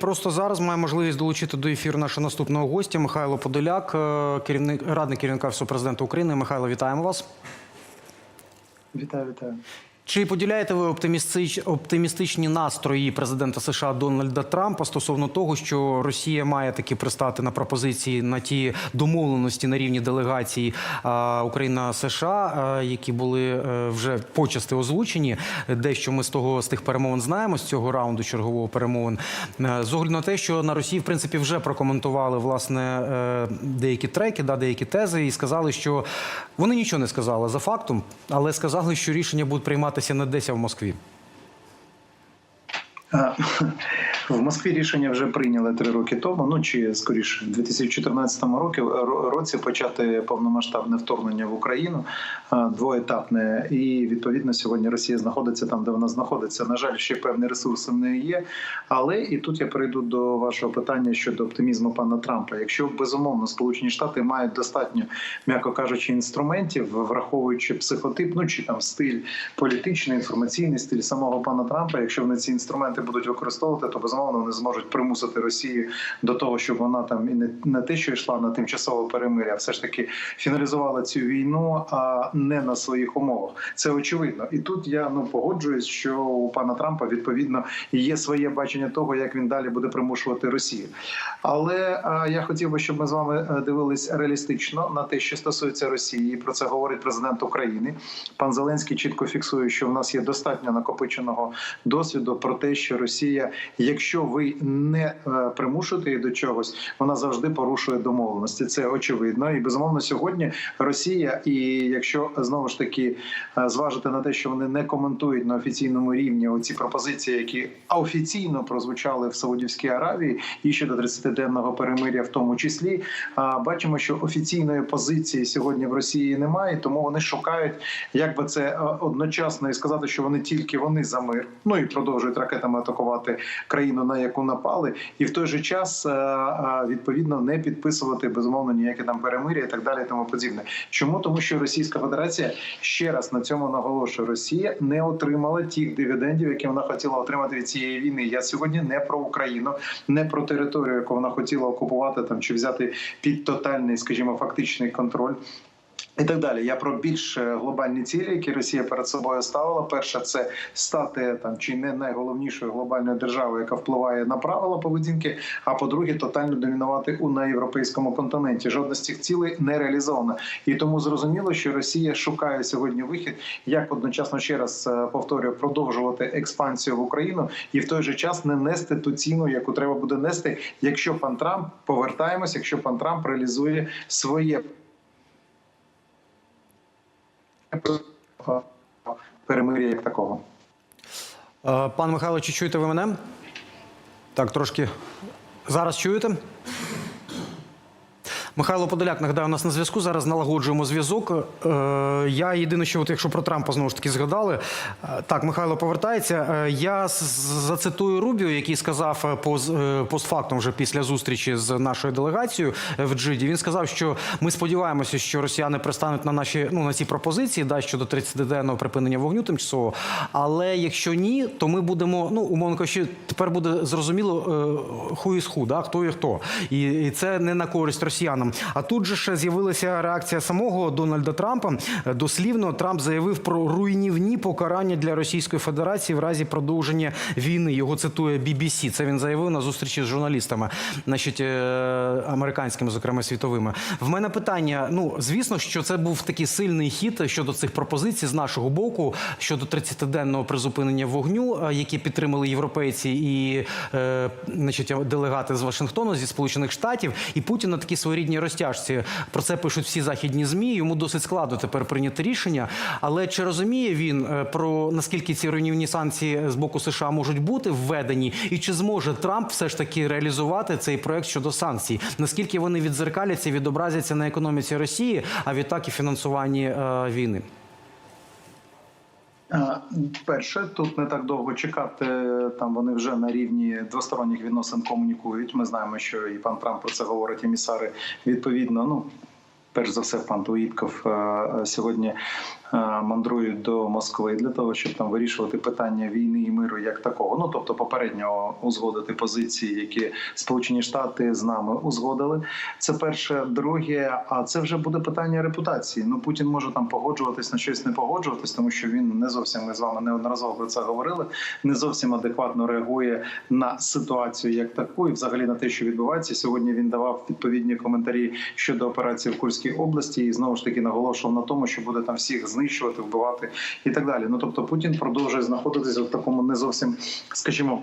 Просто зараз має можливість долучити до ефіру нашого наступного гостя Михайло Подоляк, е, керівник радник керівника всього президента України. Михайло, вітаємо вас. Вітаю, вітаю. Чи поділяєте ви оптимістич, оптимістичні настрої президента США Дональда Трампа стосовно того, що Росія має таки пристати на пропозиції на ті домовленості на рівні делегації Україна США, які були е, вже почасти озвучені? Дещо ми з того з тих перемовин знаємо з цього раунду чергового перемовин. Е, З огляду на те, що на Росії в принципі вже прокоментували власне е, деякі треки, да, деякі тези, і сказали, що вони нічого не сказали за фактом, але сказали, що рішення будуть прийматися не десь а в Москві. В Москві рішення вже прийняли три роки тому. Ну чи скоріше, в 2014 році, році почати повномасштабне вторгнення в Україну двоетапне, і відповідно сьогодні Росія знаходиться там, де вона знаходиться. На жаль, ще певні ресурси в неї є. Але і тут я перейду до вашого питання щодо оптимізму пана Трампа. Якщо безумовно Сполучені Штати мають достатньо, м'яко кажучи, інструментів, враховуючи психотип, ну чи там стиль політичний, інформаційний стиль самого пана Трампа, якщо вони ці інструменти будуть використовувати, то безумовно вони зможуть примусити Росію до того, щоб вона там і не, не те, що йшла на тимчасове перемир'я, все ж таки фіналізувала цю війну, а не на своїх умовах. Це очевидно. І тут я ну погоджуюсь, що у пана Трампа відповідно є своє бачення того, як він далі буде примушувати Росію. Але а, я хотів би, щоб ми з вами е, дивились реалістично на те, що стосується Росії. Про це говорить президент України. Пан Зеленський чітко фіксує, що в нас є достатньо накопиченого досвіду про те, що Росія, якщо ви не е, примушуєте її до чогось, вона завжди порушує домовленості. Це очевидно. І безумовно сьогодні Росія, і якщо знову ж таки е, зважити на те, що вони не коментують на офіційному рівні оці пропозиції, які офіційно прозвучали в Саудівській Аравії, і щодо 30-денного перемиря, в тому числі, бачимо, що офіційної позиції сьогодні в Росії немає, тому вони шукають, як би це е, одночасно і сказати, що вони тільки вони за мир, ну і продовжують ракетами атакувати країну, на яку напали, і в той же час е, е, відповідно не підписувати безумовно ніяке там перемиря і так далі, тому подібне. Чому тому, що Російська Федерація ще раз на цьому наголошує, Росія не отримала тих дивідендів, які вона хотіла отримати від цієї війни. Я сьогодні не про Україну, не про територію, яку вона хотіла окупувати там чи взяти під тотальний, скажімо, фактичний контроль. І так далі. Я про більш е, глобальні цілі, які Росія перед собою ставила. Перше, це стати там чи не найголовнішою глобальною державою, яка впливає на правила поведінки. А по-друге, тотально домінувати у на європейському континенті. Жодна з цих цілей не реалізована. І тому зрозуміло, що Росія шукає сьогодні вихід, як одночасно ще раз е, повторюю, продовжувати експансію в Україну і в той же час не нести ту ціну, яку треба буде нести, якщо пан Трамп повертаємось, якщо пан Трамп реалізує своє перемир'я як такого. Е, Пан Михайло, чи чуєте ви мене? Так, трошки. Зараз чуєте? Михайло Подоляк, нагадаю, у нас на зв'язку. Зараз налагоджуємо зв'язок. Е, я єдине, що от якщо про Трампа знову ж таки згадали. е, Так, Михайло повертається. Е, я зацитую Рубіо, який сказав поз, постфактум вже після зустрічі з нашою делегацією в Джиді. Він сказав, що ми сподіваємося, що росіяни пристануть на наші ну на ці пропозиції, да, щодо 30-денного припинення вогню тимчасово. Але якщо ні, то ми будемо, ну умовно кажучи, тепер буде зрозуміло who is who, да, хто є хто. І, і це не на користь росіянам. А тут же ще з'явилася реакція самого Дональда Трампа. Е, Дослівно Трамп заявив про руйнівні покарання для Російської Федерації в разі продовження війни. Його цитує BBC. Це він заявив на зустрічі з журналістами, значить, е, американськими, зокрема світовими. В мене питання: ну звісно, що це був такий сильний хід щодо цих пропозицій з нашого боку щодо 30-денного призупинення вогню, е, які підтримали європейці і значить, делегати з Вашингтону зі Сполучених Штатів. І Путін на такій своєрідній розтяжці. Про це пишуть всі західні змі. Йому досить складно тепер прийняти рішення. Але чи розуміє він е, про наскільки ці руйнівні санкції з боку США можуть бути введені, і чи зможе Трамп все ж таки реалізувати цей проект щодо санкцій? Наскільки вони відзеркаляться, відобразяться на економіці Росії, а відтак і фінансуванні е, війни? Перше, тут не так довго чекати. Там вони вже на рівні двосторонніх відносин комунікують. Ми знаємо, що і пан Трамп про це говорить, і місари відповідно. Ну перш за все, пан Туїтков е, сьогодні мандрують до Москви для того, щоб там вирішувати питання війни і миру як такого. Ну тобто, попередньо узгодити позиції, які Сполучені Штати з нами узгодили. Це перше, друге, а це вже буде питання репутації. Ну Путін може там погоджуватись на щось не погоджуватись, тому що він не зовсім ми з вами неодноразово про це говорили. Не зовсім адекватно реагує на ситуацію як таку, і взагалі на те, що відбувається. Сьогодні він давав відповідні коментарі щодо операції в Курській області, і знову ж таки наголошував на тому, що буде там всіх знищувати, вбивати і так далі. Ну тобто Путін продовжує знаходитися в такому не зовсім, скажімо.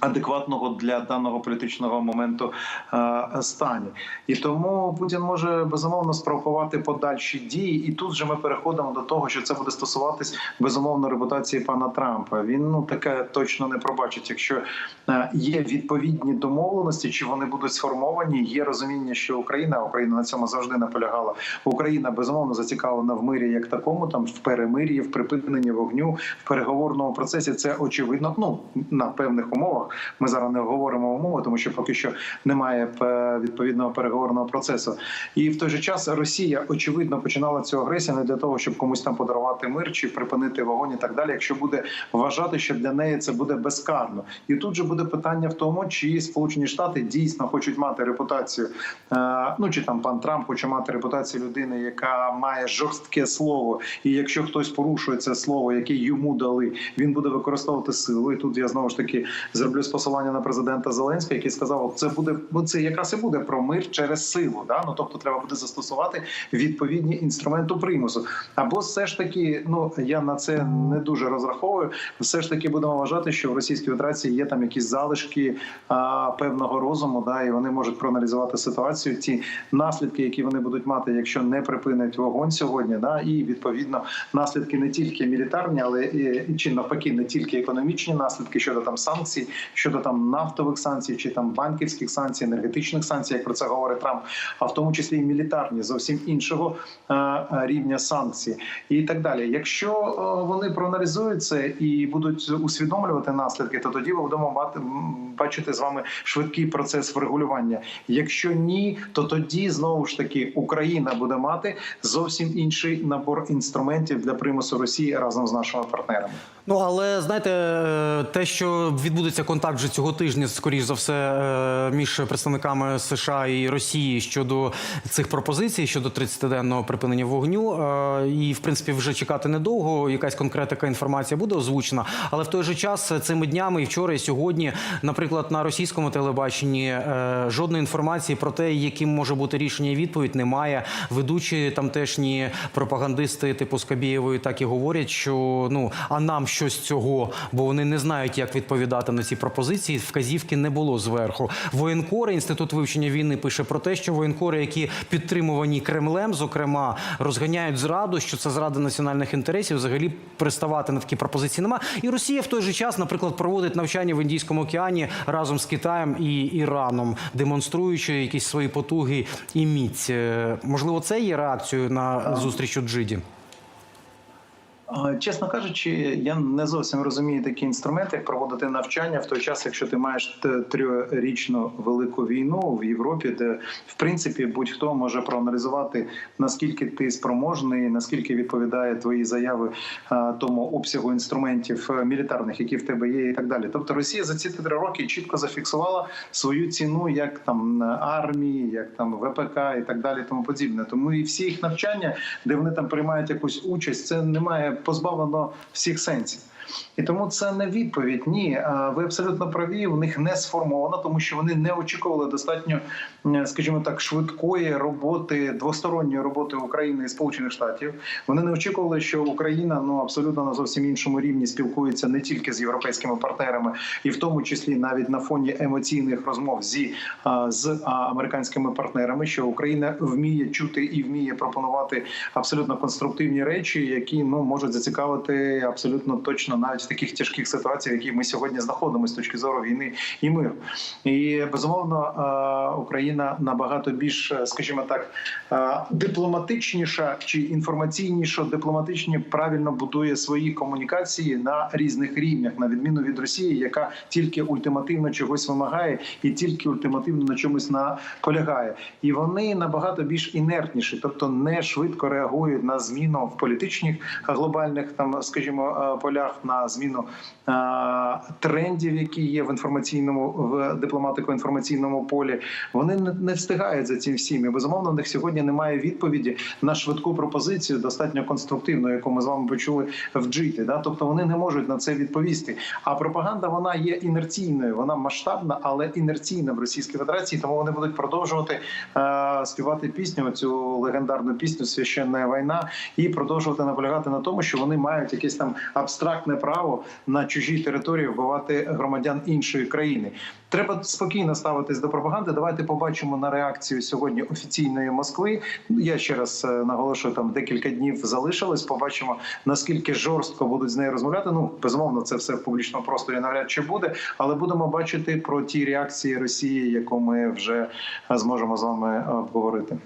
Адекватного для даного політичного моменту е, стані, і тому Путін може безумовно спровокувати подальші дії. І тут же ми переходимо до того, що це буде стосуватись безумовно репутації пана Трампа. Він ну таке точно не пробачить. Якщо е, є відповідні домовленості, чи вони будуть сформовані, є розуміння, що Україна Україна на цьому завжди наполягала. Україна безумовно зацікавлена в мирі як такому, там в перемир'ї, в припиненні вогню, в переговорному процесі. Це очевидно. Ну на певних умовах. Ми зараз не говоримо умови, тому що поки що немає е, відповідного переговорного процесу. І в той же час Росія очевидно починала цю агресію не для того, щоб комусь там подарувати мир чи припинити вогонь і так далі. Якщо буде вважати, що для неї це буде безкарно, і тут же буде питання в тому, чи Сполучені Штати дійсно хочуть мати репутацію. е, Ну чи там пан Трамп хоче мати репутацію людини, яка має жорстке слово, і якщо хтось порушує це слово, яке йому дали, він буде використовувати силу. І тут я знову ж таки зроблю з посилання на президента Зеленського, який сказав, це буде ну, це якраз і буде про мир через силу. Да? Ну тобто треба буде застосувати відповідні інструменту примусу. Або все ж таки, ну я на це не дуже розраховую. Все ж таки будемо вважати, що в Російській Федерації є там якісь залишки а, певного розуму, да, і вони можуть проаналізувати ситуацію. Ті наслідки, які вони будуть мати, якщо не припинять вогонь сьогодні, да, і відповідно наслідки не тільки мілітарні, але і чи навпаки не тільки економічні наслідки щодо там санкцій, щодо там нафтових санкцій, чи там банківських санкцій, енергетичних санкцій, як про це говорить Трамп, а в тому числі і мілітарні, зовсім іншого е, е, рівня санкцій, і так далі. Якщо е, вони проаналізують це і будуть усвідомлювати наслідки, то тоді будемо мати м, бачити з вами швидкий процес врегулювання. Якщо ні, то тоді знову ж таки Україна буде мати зовсім інший набор інструментів для примусу Росії разом з нашими партнерами. Ну але знаєте, те, що відбудеться контакт вже цього тижня, скоріш за все, е, між представниками США і Росії щодо цих пропозицій щодо 30-денного припинення вогню, е, і в принципі вже чекати недовго. Якась конкретика інформація буде озвучена. Але в той же час цими днями і вчора, і сьогодні, наприклад, на російському телебаченні е, жодної інформації про те, яким може бути рішення і відповідь, немає. Ведучі тамтешні пропагандисти типу Скабєєвої так і говорять, що ну а нам що з цього, бо вони не знають, як відповідати на ці пропозиції. Вказівки не було зверху. Воєнкори, інститут вивчення війни пише про те, що воєнкори, які підтримувані Кремлем, зокрема, розганяють зраду, що це зрада національних інтересів. Взагалі приставати на такі пропозиції нема. І Росія в той же час, наприклад, проводить навчання в Індійському океані разом з Китаєм і Іраном, демонструючи якісь свої потуги і міць. Е, Можливо, це є реакцією на зустріч у Джиді. Чесно кажучи, я не зовсім розумію такі інструменти, як проводити навчання в той час, якщо ти маєш трьохрічну велику війну в Європі, де в принципі будь-хто може проаналізувати наскільки ти спроможний, наскільки відповідає твої заяви тому обсягу інструментів е, мілітарних, які в тебе є, і так далі. Тобто Росія за ці три роки чітко зафіксувала свою ціну як там армії, як там ВПК і так далі, тому подібне. Тому і всі їх навчання, де вони там приймають якусь участь, це немає позбавлено всіх сенсів. І тому це не відповідь. Ні, ви абсолютно праві. У них не сформовано, тому що вони не очікували достатньо, скажімо так, швидкої роботи, двосторонньої роботи України і Сполучених Штатів. Вони не очікували, що Україна ну абсолютно на зовсім іншому рівні спілкується не тільки з європейськими партнерами, і в тому числі навіть на фоні емоційних розмов зі з американськими партнерами, що Україна вміє чути і вміє пропонувати абсолютно конструктивні речі, які ну можуть зацікавити абсолютно точно успішно навіть в таких тяжких ситуаціях, яких ми сьогодні знаходимося з точки зору війни і миру. І безумовно, е, Україна набагато більш, е, скажімо так, е, дипломатичніша чи інформаційніша, дипломатичні правильно будує свої комунікації на різних рівнях, на відміну від Росії, яка тільки ультимативно чогось вимагає і тільки ультимативно на чомусь наполягає. І вони набагато більш інертніші, тобто не швидко реагують на зміну в політичних глобальних там, скажімо, полях, на зміну е, трендів, які є в інформаційному в дипломатико-інформаційному полі. Вони не, встигають за цим всім. І безумовно, в них сьогодні немає відповіді на швидку пропозицію, достатньо конструктивну, яку ми з вами почули в джиті. Да? Тобто вони не можуть на це відповісти. А пропаганда вона є інерційною, вона масштабна, але інерційна в Російській Федерації, тому вони будуть продовжувати е, співати пісню, цю легендарну пісню Священна війна, і продовжувати наполягати на тому, що вони мають якесь там абстрактне право на чужій території вбивати громадян іншої країни. Треба спокійно ставитись до пропаганди. Давайте побачимо на реакцію сьогодні офіційної Москви. Я ще раз е, наголошую, там декілька днів залишилось. Побачимо наскільки жорстко будуть з нею розмовляти. Ну безумовно, це все в публічному просторі навряд чи буде, але будемо бачити про ті реакції Росії, яку ми вже е, зможемо з вами обговорити.